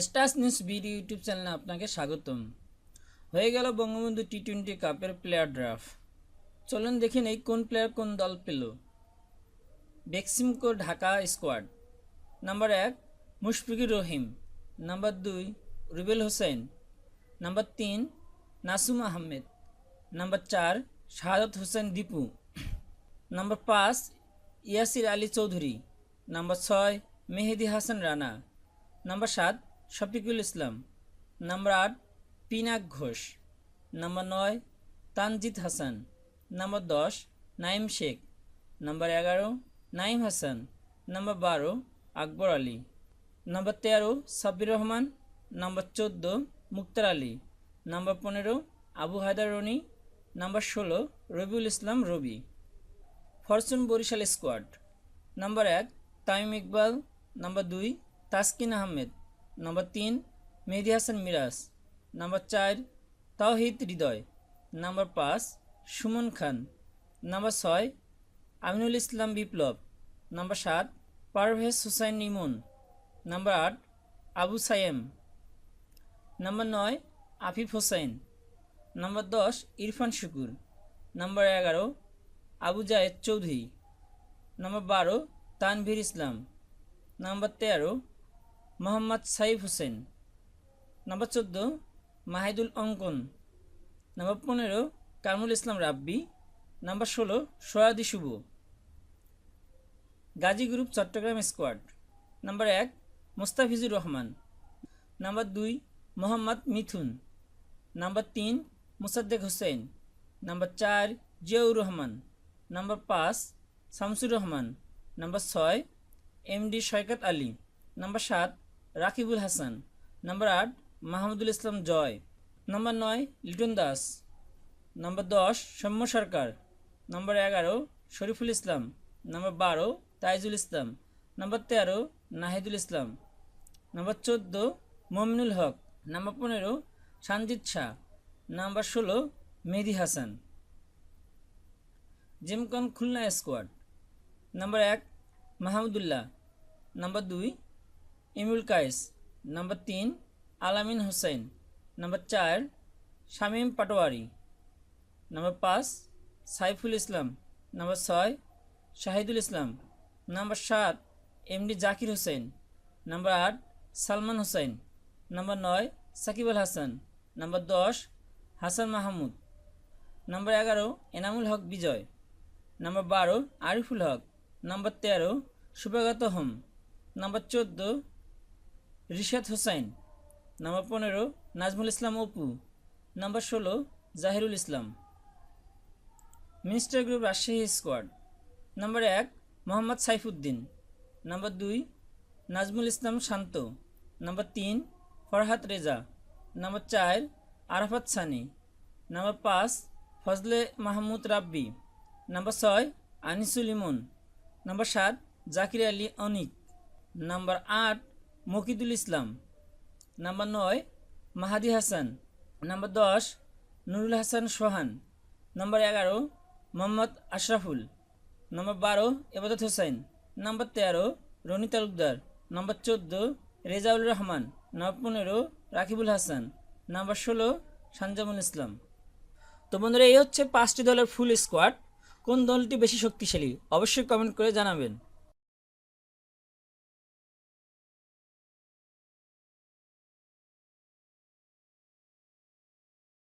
স্টাস news BD YouTube চ্যানেলে আপনাকে স্বাগতম। হয়ে গেল বঙ্গবন্ধু টি টোয়েন্টি কাপের প্লেয়ার ড্রাফট। চলুন দেখে নেই কোন প্লেয়ার কোন দল পেল। বেক্সিমকো ঢাকা স্কোয়াড। নাম্বার এক, মুশফিকুর রহিম। নাম্বার দুই, রুবেল হোসেন। নাম্বার তিন, নাসুম আহমেদ। নাম্বার চার, শাহাদত হোসেন দীপু। নাম্বার পাঁচ, ইয়াসির আলী চৌধুরী। নাম্বার ছয়, মেহেদি হাসান রানা। নাম্বার সাত শফিকুল ইসলাম। নাম্বার আট, পিনাক ঘোষ। নাম্বার নয়, তানজিদ হাসান। নাম্বার দশ, নাইম শেখ। নাম্বার এগারো, নাইম হাসান। নাম্বার বারো, আকবর আলী। নাম্বার তেরো, সাব্বির রহমান। নাম্বার চোদ্দ, মুক্তার আলী। নাম্বার পনেরো, আবু হায়দার রনি। নাম্বার ষোলো, Rabiul Islam Robi. Fortune Barishal squad. Number এক, তামিম ইকবাল। নাম্বার দুই, তাসকিন আহমেদ। নাম্বার তিন মেহেদি হাসান মিরাজ নাম্বার চার তাওহিদ হৃদয়। নাম্বার পাঁচ, সুমন খান। নাম্বার ছয়, আমিনুল ইসলাম বিপ্লব। নাম্বার সাত, পারভেজ হুসাইন ইমন। নাম্বার আট, আবু সায়েম নাম্বার নয়, আফিফ হোসেন। নাম্বার দশ, ইরফান শুকুর। নাম্বার এগারো, আবু জায়েদ চৌধুরী। নাম্বার বারো, তানভীর ইসলাম। নাম্বার তেরো মোহাম্মদ সাইফ হোসেন। নাম্বার চোদ্দ, মাহিদুল অঙ্কন। নাম্বার পনেরো কামরুল ইসলাম রাব্বি। নাম্বার ষোলো, Soyadi Shuvo. Gazi group, Chattogram squad. Number এক, মোস্তাফিজুর রহমান। নাম্বার দুই, মোহাম্মদ মিথুন। নাম্বার তিন, মুসাদ্দেক হোসেন। নাম্বার চার, জিয়াউর রহমান। নাম্বার পাঁচ, শামসুর রহমান। নাম্বার ছয় এমডি শয়কত আলী। নাম্বার সাত রাকিবুল হাসান। নাম্বার আট, মাহমুদুল ইসলাম জয়। নাম্বার নয়, লিটন দাস। নাম্বার দশ, সৌম্য সরকার। নাম্বার এগারো, শরীফুল ইসলাম। নাম্বার বারো, তাইজুল ইসলাম। নাম্বার তেরো, নাহিদুল ইসলাম। নাম্বার চোদ্দ, মমিনুল হক। নাম্বার পনেরো, সানজিদ শাহ। নাম্বার ষোলো, মেহেদি হাসান। জিমকন খুলনা স্কোয়াড। নাম্বার এক, মাহমুদুল্লাহ। নাম্বার দুই ইমুল কায়েস নাম্বার তিন, আলামিন হোসেন নাম্বার চার, শামীম পাটোয়ারি নাম্বার পাঁচ, সাইফুল ইসলাম নাম্বার ছয়, শাহিদুল ইসলাম নাম্বার সাত এমডি জাকির হোসেন নাম্বার আট, সালমান হোসেন নাম্বার নয় সাকিব আল হাসান নাম্বার দশ, হাসান মাহমুদ নাম্বার এগারো, এনামুল হক বিজয় নাম্বার বারো, আরিফুল হক নাম্বার তেরো সুভাগত হোম নাম্বার চোদ্দ রিশাদ হোসাইন, নাম্বার পনেরো, নাজমুল ইসলাম অপু, নাম্বার ষোলো, Zahirul Islam. Minister group Rajshahi squad. Number এক, মোহাম্মদ সাইফুদ্দিন। নাম্বার দুই, নাজমুল ইসলাম শান্ত। নাম্বার তিন, ফরহাদ রেজা। নাম্বার চার, আরাফাত সানি। নাম্বার পাঁচ, ফজলে মাহমুদ রাব্বি। নাম্বার ছয়, আনিসুল ইমন। নাম্বার সাত, জাকির আলী অনিক নাম্বার আট মকিদুল ইসলাম। নাম্বার নয়, মাহাদি হাসান। নাম্বার দশ, নুরুল হাসান সোহান। নম্বর এগারো, মোহাম্মদ আশরাফুল। নম্বর বারো, এবাদত হোসেন। নাম্বার তেরো, রনি তালুকদার। নম্বর চোদ্দ রেজাউল রহমান। নম্বর পনেরো, রাকিবুল হাসান। নাম্বার ষোলো, সানজামুল ইসলাম। তো বন্ধুরা, এই হচ্ছে পাঁচটি দলের ফুল স্কোয়াড কোন দলটি বেশি শক্তিশালী, অবশ্যই কমেন্ট করে জানাবেন।